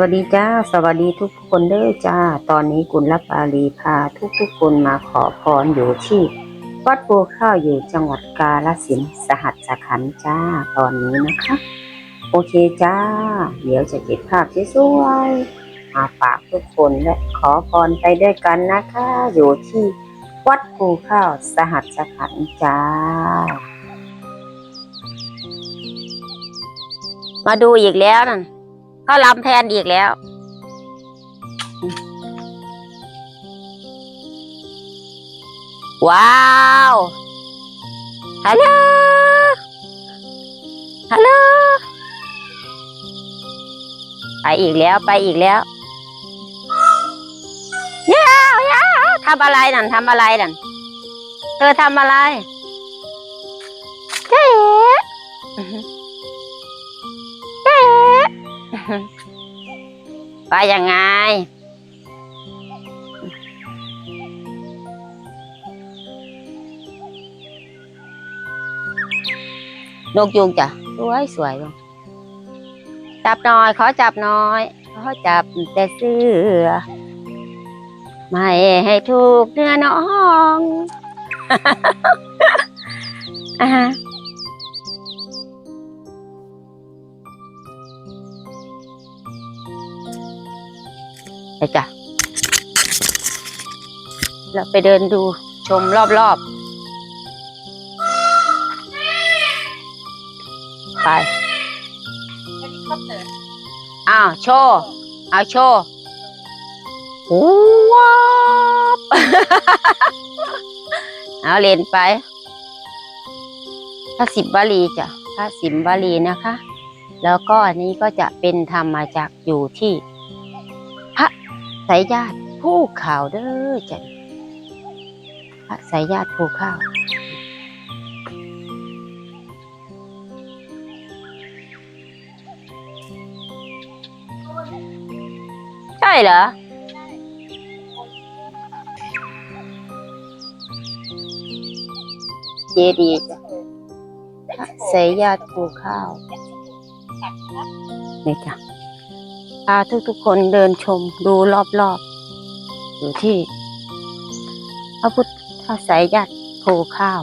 วัสดีจ้า สวัสดีทุกคนเด้อจ้า ตอนนี้กุลรับอาลีพาทุกทุกคนมาขอพรอยู่ที่วัดปูข้าวอยู่จังหวัดกาฬสินสหัสขันจ้าตอนนี้นะคะ โอเคจ้า เดี๋ยวจะเก็บภาพสวยๆมาฝากทุกคนและขอพรไปด้วยกันนะคะ อยู่ที่วัดปูข้าวสหัสขันจ้ามาดูอีกแล้วนั่น เขาลำแทนอีกแล้ว ว้าวฮัลโหลฮัลโหลไปอีกแล้วไปอีกแล้วยาวยาวทำอะไรนั่นทำอะไรนั่นเธอทำอะไร ไปยังไง นกยุงจ้ะ สวยสวยลยจับหน่อย ขอจับหน่อย ขอจับแต่เสื้อ ไม่ให้ถูกเนื้อน้องอ่า ไปจ้ะ เราไปเดินดูชมรอบๆ ไป อ้าวโชว์เอาโชว์ว้าวเอาเลนไปพระสิบบาลีจ้ะพระสิบบาลีนะคะ แล้วก็อันนี้ก็จะเป็นธรรมมาจากอยู่ที่ สายญาติผู้ข่าวเด้อจ้ะพระสายญาติผู้ข่าวใช่เหรอเจดีย์จ้ะพระสายญาติภูข้าวนี่จ้ะ พาทุกๆคนเดินชมดูรอบๆ อยู่ที่ พระพุทธสายญาติภูข้าว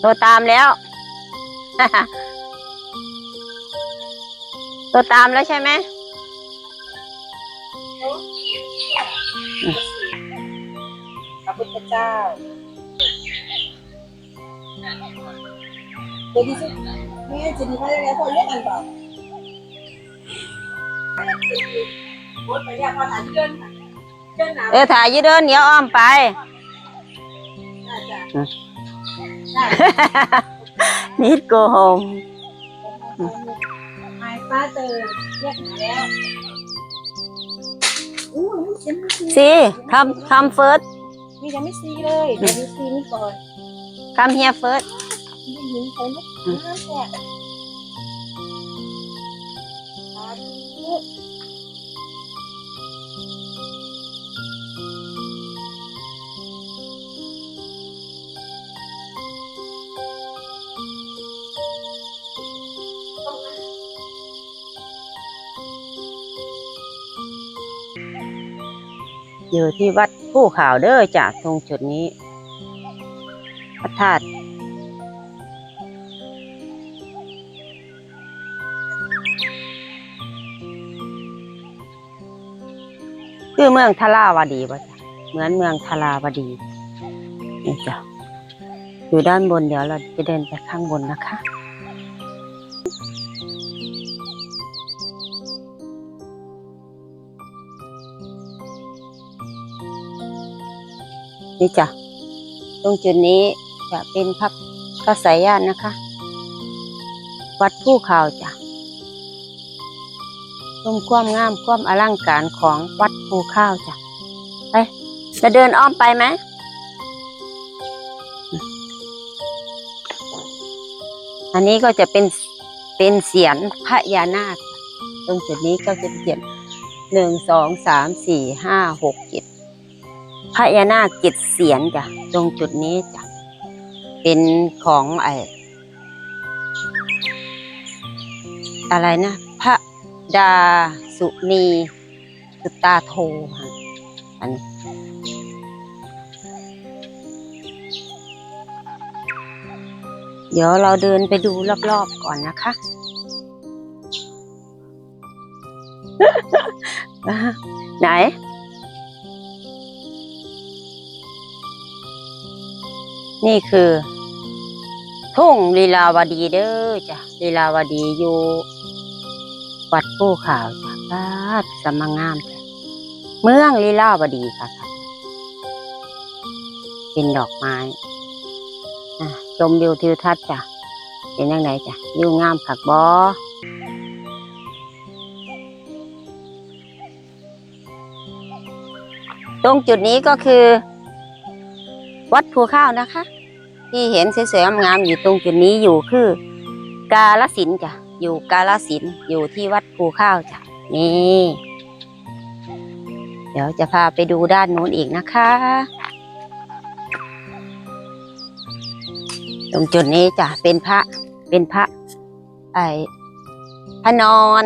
โตตามแล้ว ตัวตามแล้วใช่ไหมพระพุทธเจ้า เจดีย์ชื่อแม่เจดีย์เขาเรียกอะไรเขาเรียกกันเปล่าโคตรไปเนี่ยพอถ่ายเดินเดินหนาเออถ่ายอยืดเดินเดี๋ยวอ้อมไปได้จ้ะอืมได้นิดโกหงไม้ป้าเจอเรียกหาแล้วอู้ยยังไม่ซีซีคำคำเฟิร์สนี่ยังไม่ซีเลยเดี๋ยวดูซีนี่ก่อนคำเฮียเฟิร์ส ไม่ยินใครนะน้ำแฉะสาธุอยู่ที่วัดผู้ข่าวเด้อจากตรงจุดนี้พระธาตุ คือเมืองทลาวดีป่ะจ๊ะเหมือนเมืองทลาวดีนี่จ้ะอยู่ด้านบนเดี๋ยวเราจะเดินไปข้างบนนะคะนี่จ้ะตรงจุดนี้จะเป็นพระพระสายญาตินะคะ วัดผู้ข่าวจ้ะ มความงามความอลังการของวัดภูข้าวจ้ะไปจะเดินอ้อมไปไหมอันนี้ก็จะเป็นเป็นเสียนพญานาค ตรงจุดนี้ก็จะเป็นเสียนหนึ่งสองสามสี่ห้าหกเจ็ดพญานาคเจ็ดเสียนจ้ะตรงจุดนี้จ้ะเป็นของไออะไรนะ พระ ดา สุนีสุตาโทค่ะอันนี้เดี๋ยวเราเดินไปดูรอบๆก่อนนะคะ ไหน นี่คือ ทุ่งลีลาวดีเด้อจ้ะลีลาวดีอยู่ วัดผู้ข่าวจ้ะบ้านสมงามจ้ะเมืองลีลาวดีค่ะค่ะเป็นดอกไม้อะชมวิวทิวทัศน์จ้ะเป็นยังไงจ้ะวิวงามคักบอตรงจุดนี้ก็คือ วัดภูข้าวนะคะ ที่เห็นสวยๆงามๆอยู่ตรงจุดนี้อยู่คือกาลสินจ้ะ อยู่กาลสินอยู่ที่วัดภูข้าวจ้ะนี่ เดี๋ยวจะพาไปดูด้านนู้นอีกนะคะ ตรงจุดนี้จ้ะเป็นพระเป็นพระไอพระนอน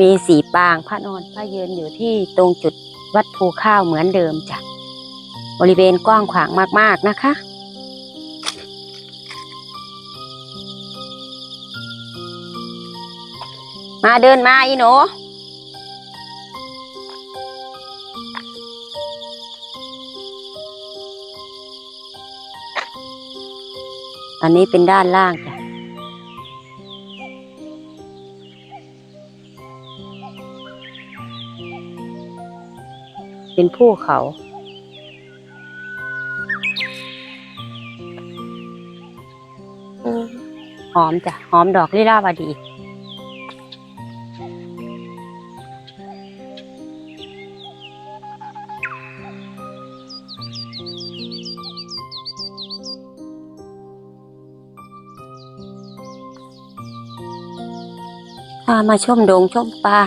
มีสีปางพระนอนพระยืนอยู่ที่ตรงจุดวัดภูข้าวเหมือนเดิมจ้ะบริเวณกว้างขวางมากๆนะคะ มาเดินมาอีหนูอันนี้เป็นด้านล่างจ้ะเป็นภูเขาอืมหอมจ้ะ หอมดอกลิลาวดี ถ้ามาชมดงชมปลา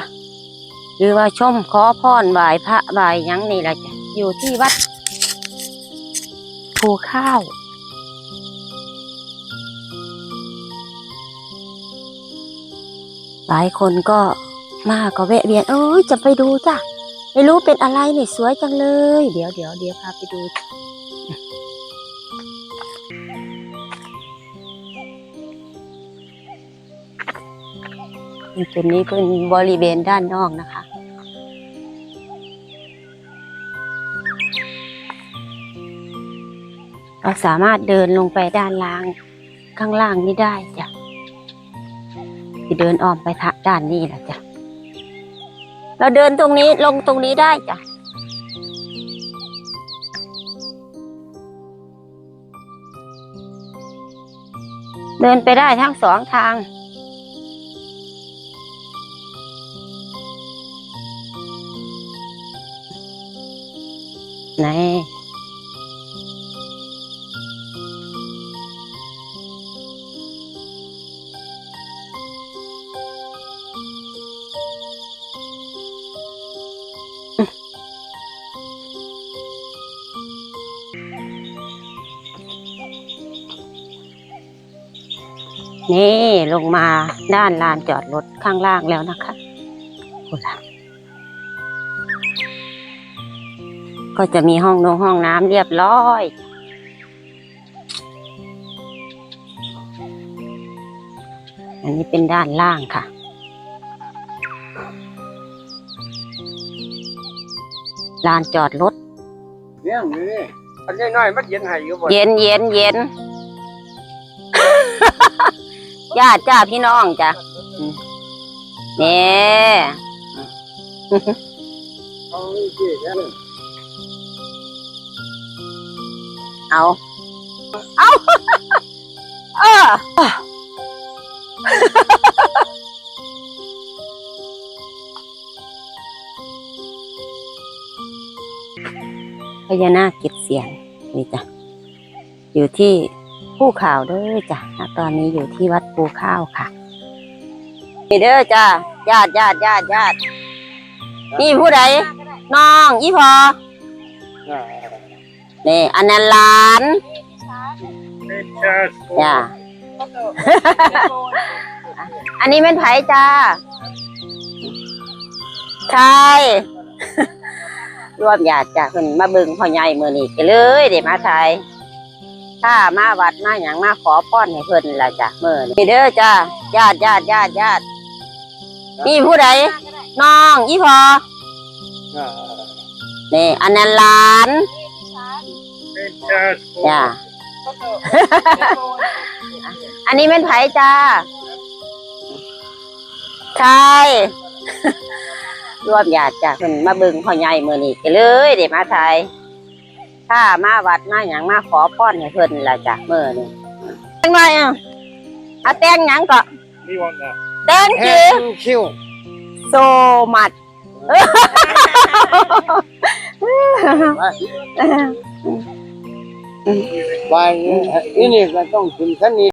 หรือว่าชมขอพรไหวพระไหวยังนี่แหละจ้ะอยู่ที่วัดภูข้าว หลายคนก็มาก็แวะเวียนเอ้ยจะไปดูจ้ะไม่รู้เป็นอะไรนี่สวยจังเลย เดี๋ยวเดี๋ยวเดี๋ยวพาไปดู จุดนี้เป็นบริเวณด้านนอกนะคะ เราสามารถเดินลงไปด้านล่าง ข้างล่างนี้ได้จ้ะที่เดินอ้อมไปทางด้านนี้แหละจ้ะ เราเดินตรงนี้ลงตรงนี้ได้จ้ะเดินไปได้ทั้งสองทาง ไหนนี่ลงมาด้านลานจอดรถข้างล่างแล้วนะคะคุณล่ะ ก็จะมีห้องนงห้องน้ำเรียบร้อย อันนี้เป็นด้านล่างค่ะ ลานจอดรถ เนี่ยนี่นี่อันนี้น้อยมันเย็นให้อยู่บ่เย็นเย็นเย็นญาติจ้าพี่น้องจ้ะนี่เอาสิแค่นั้น เอา เอา เออพญานาคเก็บเสียงนี่จ้ะ อยู่ที่ภูข่าวเด้อจ้ะณตอนนี้อยู่ที่วัดภูข้าวค่ะนี่เด้อจ้ะญาติญาติญาติญาตินี่ผู้ใดน้องอีพอ นี่อันนั้นหลานเด็กชาจ้ะก็เถอะออันนี้เป็นไผจ้า ใช่ ร่วมญาติจ้ะเพิ่นมาเบิ่งพ่อใหญ่มื้อนี้ก็เลยได้มาถ่ายถ้ามาวัดมาหยังมาขอพรให้เพิ่นล่ะจ้ะมื้อนี้เด้อจ้าญาติญาติญาติญาตินี่ผู้ใดน้องอีพออ่านี่อันนั้นหลานเป็น จ้าจ้า อันนี้เป็นไผจ้า ใช่ ร่วมญาติจ้ะเพิ่นมาเบิ่งพ่อใหญ่มื้อนี้ก็เลยได้มาถ่ายถ้ามาวัดมาหยังมาขอพรให้เพิ่นล่ะจ้ะมื้อนี้จังไงอะเอาแต่งหยังก็ นี่วันน่ะแต่งแฮจืองคิ วโซมัดไปนี่นี่ก็ต้องขึ้นขั้นนี้